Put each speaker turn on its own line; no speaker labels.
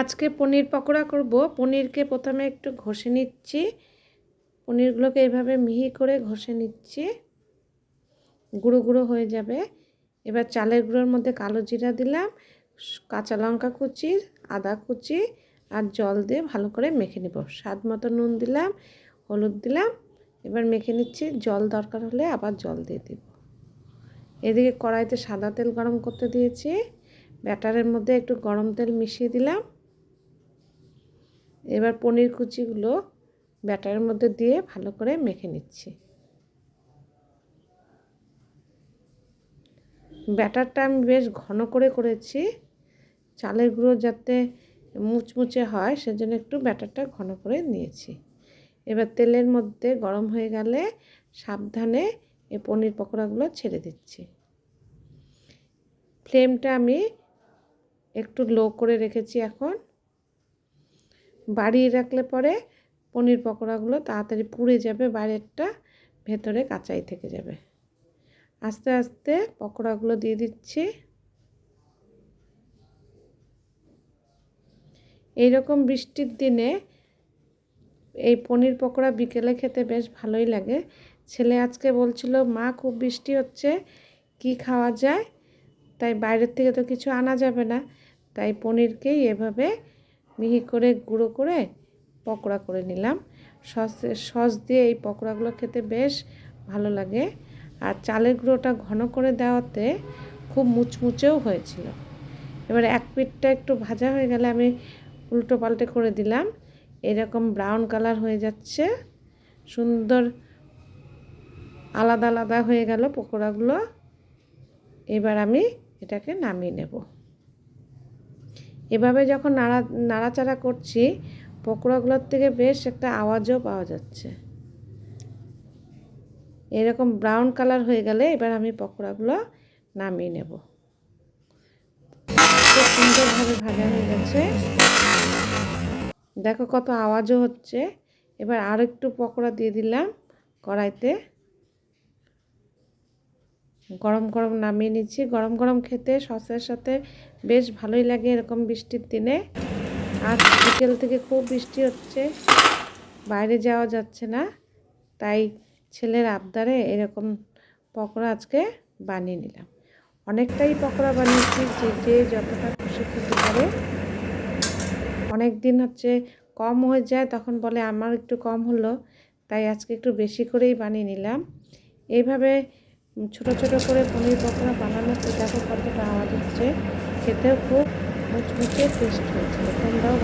আজকে পনির পকোড়া করব। পনিরকে প্রথমে একটু ঘষে নিচ্ছি। পনিরগুলোকে এভাবে মিহি করে ঘষে নিচ্ছি। গুঁড়ো গুঁড়ো হয়ে যাবে। এবার চালের গুঁড়োর মধ্যে কালো জিরা দিলাম, কাঁচা লঙ্কা কুচি, আদা কুচি আর জল দিয়ে ভালো করে মেখে নেব। স্বাদ মতো নুন দিলাম, হলুদ দিলাম। এবার মেখে নিচ্ছি। জল দরকার হলে আবার জল দিয়ে দিব। এদিকে কড়াইতে সাদা তেল গরম করতে দিয়েছি। ব্যাটারের মধ্যে একটু গরম তেল মিশিয়ে দিলাম। এবার পনির কুচিগুলো ব্যাটারের মধ্যে দিয়ে ভালো করে মেখে নিচ্ছি। ব্যাটারটা আমি বেশ ঘন করে করেছি। চালের গুঁড়ো যাতে মুচমুচে হয়, সেজন্য একটু ব্যাটারটা ঘন করে নিয়েছি। এবার তেলের মধ্যে গরম হয়ে গেলে সাবধানে এই পনির পকোড়াগুলো ছেড়ে দিচ্ছি। ফ্লেমটা আমি একটু লো করে রেখেছি এখন। বাড়িয়ে রাখলে পরে পনির পকোড়াগুলো তাড়াতাড়ি পুড়ে যাবে, বাইরেরটা ভেতরে কাঁচাই থেকে যাবে। আস্তে আস্তে পকোড়াগুলো দিয়ে দিচ্ছি। এইরকম বৃষ্টির দিনে এই পনির পকোড়া বিকেলে খেতে বেশ ভালোই লাগে। ছেলে আজকে বলছিল, মা, খুব বৃষ্টি হচ্ছে, কি খাওয়া যায়? তাই বাইরের থেকে তো কিছু আনা যাবে না। তাই পনিরকেই এভাবে মিহি করে গুঁড়ো করে পকোড়া করে নিলাম। সস সস দিয়ে এই পকোড়াগুলো খেতে বেশ ভালো লাগে। আর চালের গুঁড়োটা ঘন করে দেওয়াতে খুব মুচমুচেও হয়েছিল। এবার এক পিঠটা একটু ভাজা হয়ে গেলে আমি উল্টো পাল্টে করে দিলাম। এরকম ব্রাউন কালার হয়ে যাচ্ছে। সুন্দর আলাদা আলাদা হয়ে গেল পকোড়াগুলো। এবার আমি এটাকে নামিয়ে নেব। এভাবে যখন নাড়া, নাড়াচাড়া করছি, পকোড়াগুলোর থেকে বেশ একটা আওয়াজও পাওয়া যাচ্ছে। এরকম ব্রাউন কালার হয়ে গেলে এবার আমি পকোড়াগুলো নামিয়ে নেব। সুন্দরভাবে ভাজা হয়ে গেছে। দেখো কত আওয়াজও হচ্ছে। এবার আর একটু পকোড়া দিয়ে দিলাম কড়াইতে। গরম গরম নামিয়ে নিচ্ছি। গরম গরম খেতে সসের সাথে বেশ ভালোই লাগে এরকম বৃষ্টির দিনে। আজ বিকেল থেকে খুব বৃষ্টি হচ্ছে। বাইরে যাওয়া যাচ্ছে না। তাই ছেলের আবদারে এরকম পকোড়া আজকে বানিয়ে নিলাম। অনেকটাই পকোড়া বানিয়েছি যে যে যতটা খুশি খেতে পারে। অনেক দিন হচ্ছে কম হয়ে যায়, তখন বলে আমার একটু কম হলো। তাই আজকে একটু বেশি করেই বানিয়ে নিলাম। এইভাবে ছোট ছোট করে পনির পকোড়া বানানো দেখো কতটা আওয়াজ হচ্ছে। খেতেও খুব মুচমুচে টেস্ট হয়েছে। তোমরাও